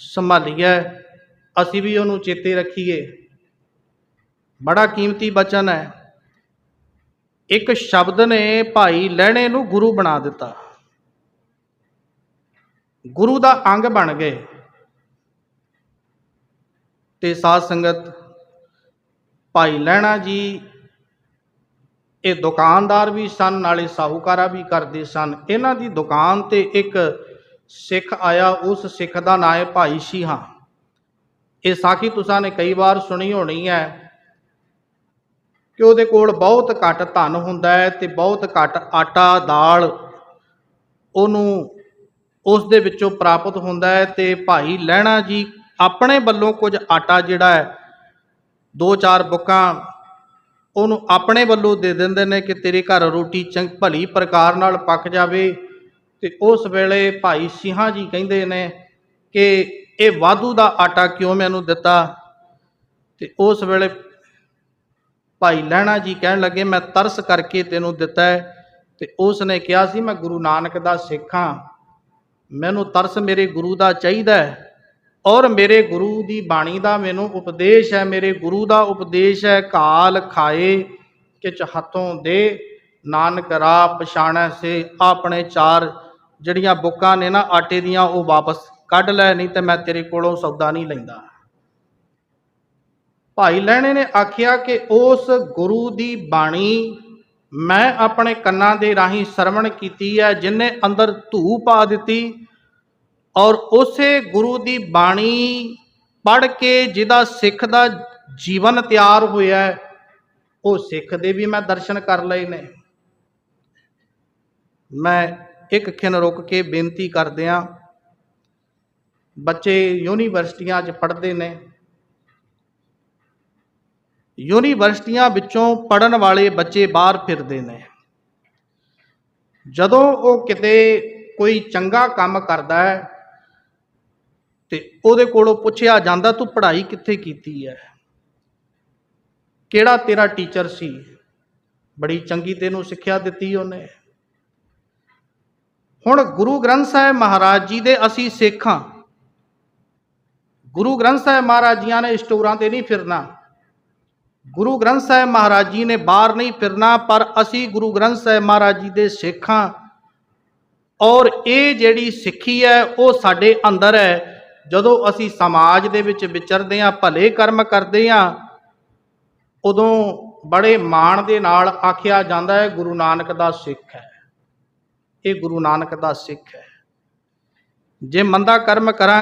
ਸੰਭਾਲੀਏ, ਅਸੀਂ ਵੀ ਉਹਨੂੰ ਚੇਤੇ ਰੱਖੀਏ। ਬੜਾ ਕੀਮਤੀ ਬਚਨ ਹੈ। ਇੱਕ ਸ਼ਬਦ ਨੇ ਭਾਈ ਲਹਿਣੇ ਨੂੰ ਗੁਰੂ ਬਣਾ ਦਿੱਤਾ। ਗੁਰੂ ਦਾ ਅੰਗ ਬਣ ਗਏ। ਤੇ ਸਾਧ ਸੰਗਤ, ਭਾਈ ਲਹਿਣਾ ਜੀ ਇਹ ਦੁਕਾਨਦਾਰ ਵੀ ਸਨ, ਨਾਲੇ ਸਾਹੂਕਾਰਾ ਵੀ ਕਰਦੇ ਸਨ। ਇਹਨਾਂ ਦੀ ਦੁਕਾਨ ਤੇ ਇੱਕ ਸਿੱਖ ਆਇਆ, ਉਸ ਸਿੱਖ ਦਾ ਨਾਂ ਹੈ ਭਾਈ ਸ਼ੀਹਾ। ਇਹ ਸਾਖੀ ਤੁਸਾਂ ਨੇ ਕਈ ਵਾਰ ਸੁਣੀ ਹੋਣੀ ਹੈ ਕਿ ਉਹਦੇ ਕੋਲ ਬਹੁਤ ਘੱਟ ਧਨ ਹੁੰਦਾ ਹੈ ਤੇ ਬਹੁਤ ਘੱਟ ਆਟਾ, ਦਾਲ ਉਹਨੂੰ ਉਸ ਦੇ ਵਿੱਚੋਂ ਪ੍ਰਾਪਤ ਹੁੰਦਾ ਹੈ ਤੇ ਭਾਈ ਲਹਿਣਾ ਜੀ ਆਪਣੇ ਵੱਲੋਂ ਕੁਝ ਆਟਾ ਜਿਹੜਾ ਹੈ ਦੋ ਚਾਰ ਬੁੱਕਾਂ ਉਹਨੂੰ ਆਪਣੇ ਵੱਲੋਂ ਦੇ ਦਿੰਦੇ ਨੇ ਕਿ ਤੇਰੇ ਘਰ ਰੋਟੀ ਚੰਗ ਭਲੀ ਪ੍ਰਕਾਰ ਨਾਲ ਪੱਕ ਜਾਵੇ। ਤੇ ਉਸ ਵੇਲੇ ਭਾਈ ਸਿੰਘਾਂ ਜੀ ਕਹਿੰਦੇ ਨੇ ਕਿ ਇਹ ਵਾਧੂ ਦਾ ਆਟਾ ਕਿਉਂ ਮੈਨੂੰ ਦਿੱਤਾ? ਤੇ ਉਸ ਵੇਲੇ ਭਾਈ ਲਹਿਣਾ ਜੀ ਕਹਿਣ ਲੱਗੇ, ਮੈਂ ਤਰਸ ਕਰਕੇ ਤੈਨੂੰ ਦਿੱਤਾ ਹੈ। ਤੇ ਉਸ ਨੇ ਕਿਹਾ ਸੀ, ਮੈਂ ਗੁਰੂ ਨਾਨਕ ਦਾ ਸਿੱਖ ਹਾਂ। ਮੈਨੂੰ ਤਰਸ ਮੇਰੇ ਗੁਰੂ ਦਾ ਚਾਹੀਦਾ ਹੈ ਔਰ ਮੇਰੇ ਗੁਰੂ ਦੀ ਬਾਣੀ ਦਾ ਮੈਨੂੰ ਉਪਦੇਸ਼ ਹੈ। ਮੇਰੇ ਗੁਰੂ ਦਾ ਉਪਦੇਸ਼ ਹੈ ਕਾਲ ਖਾਏ ਕਿ ਹੱਥੋਂ ਦੇ। ਨਾਨਕ ਰਾਹ ਪਛਾਣੈ ਸੇ ਆਪਣੇ ਚਾਰ ਜਿਹੜੀਆਂ ਬੁੱਕਾਂ ਨੇ ਨਾ ਆਟੇ ਦੀਆਂ ਉਹ ਵਾਪਸ ਕੱਢ ਲੈ, ਨਹੀਂ ਤੇ ਮੈਂ ਤੇਰੇ ਕੋਲੋਂ ਸੌਦਾ ਨਹੀਂ ਲੈਂਦਾ। ਭਾਈ ਲਹਿਣੇ ਨੇ ਆਖਿਆ ਕਿ ਉਸ ਗੁਰੂ ਦੀ ਬਾਣੀ ਮੈਂ ਆਪਣੇ ਕੰਨਾਂ ਦੇ ਰਾਹੀਂ ਸਰਵਣ ਕੀਤੀ ਹੈ, ਜਿਨੇ ਅੰਦਰ ਧੂ ਪਾ ਦਿੱਤੀ ਔਰ ਉਸੇ ਗੁਰੂ ਦੀ ਬਾਣੀ ਪੜ ਕੇ ਜਿਹਦਾ ਸਿੱਖ ਦਾ ਜੀਵਨ ਤਿਆਰ ਹੋਇਆ ਉਹ ਸਿੱਖ ਦੇ ਵੀ ਮੈਂ ਦਰਸ਼ਨ ਕਰ ਲਏ ਨੇ। ਮੈਂ ਇੱਕ ਖਿਨ ਰੁਕ ਕੇ ਬੇਨਤੀ ਕਰਦਿਆਂ ਬੱਚੇ ਯੂਨੀਵਰਸਿਟੀਆਂ 'ਚ ਪੜ੍ਹਦੇ ਨੇ। ਯੂਨੀਵਰਸਿਟੀਆਂ ਵਿੱਚੋਂ ਪੜਨ ਵਾਲੇ ਬੱਚੇ ਬਾਹਰ ਫਿਰਦੇ ਨੇ। ਜਦੋਂ ਉਹ ਕਿਤੇ ਕੋਈ ਚੰਗਾ ਕੰਮ ਕਰਦਾ ਹੈ ਤੇ ਉਹਦੇ ਕੋਲੋਂ ਪੁੱਛਿਆ ਜਾਂਦਾ, ਤੂੰ ਪੜ੍ਹਾਈ ਕਿੱਥੇ ਕੀਤੀ ਹੈ? ਕਿਹੜਾ ਤੇਰਾ ਟੀਚਰ ਸੀ? ਬੜੀ ਚੰਗੀ ਤੈਨੂੰ ਸਿੱਖਿਆ ਦਿੱਤੀ ਉਹਨੇ। ਹੁਣ ਗੁਰੂ ਗ੍ਰੰਥ ਸਾਹਿਬ ਮਹਾਰਾਜ ਜੀ ਦੇ ਅਸੀਂ ਸਿੱਖ। ਹਾਂ ਗੁਰੂ ਗ੍ਰੰਥ ਸਾਹਿਬ ਮਹਾਰਾਜ ਜੀਆਂ ਨੇ ਸਟੋਰਾਂ ਤੇ ਨਹੀਂ ਫਿਰਨਾ। ਗੁਰੂ ਗ੍ਰੰਥ ਸਾਹਿਬ ਮਹਾਰਾਜ ਜੀ ਨੇ ਬਾਹਰ ਨਹੀਂ ਫਿਰਨਾ, ਪਰ ਅਸੀਂ ਗੁਰੂ ਗ੍ਰੰਥ ਸਾਹਿਬ ਮਹਾਰਾਜ ਜੀ ਦੇ ਸਿੱਖ। ਹਾਂ ਔਰ ਇਹ ਜਿਹੜੀ ਸਿੱਖੀ ਹੈ, ਉਹ ਸਾਡੇ ਅੰਦਰ ਹੈ। ਜਦੋਂ ਅਸੀਂ ਸਮਾਜ ਦੇ ਵਿੱਚ ਵਿਚਰਦੇ ਹਾਂ, ਭਲੇ ਕਰਮ ਕਰਦੇ ਹਾਂ, ਉਦੋਂ ਬੜੇ ਮਾਣ ਦੇ ਨਾਲ ਆਖਿਆ ਜਾਂਦਾ ਹੈ, ਗੁਰੂ ਨਾਨਕ ਦਾ ਸਿੱਖ ਹੈ। ਇਹ ਗੁਰੂ ਨਾਨਕ ਦਾ ਸਿੱਖ ਹੈ। ਜੇ ਮੰਦਾ ਕਰਮ ਕਰਾਂ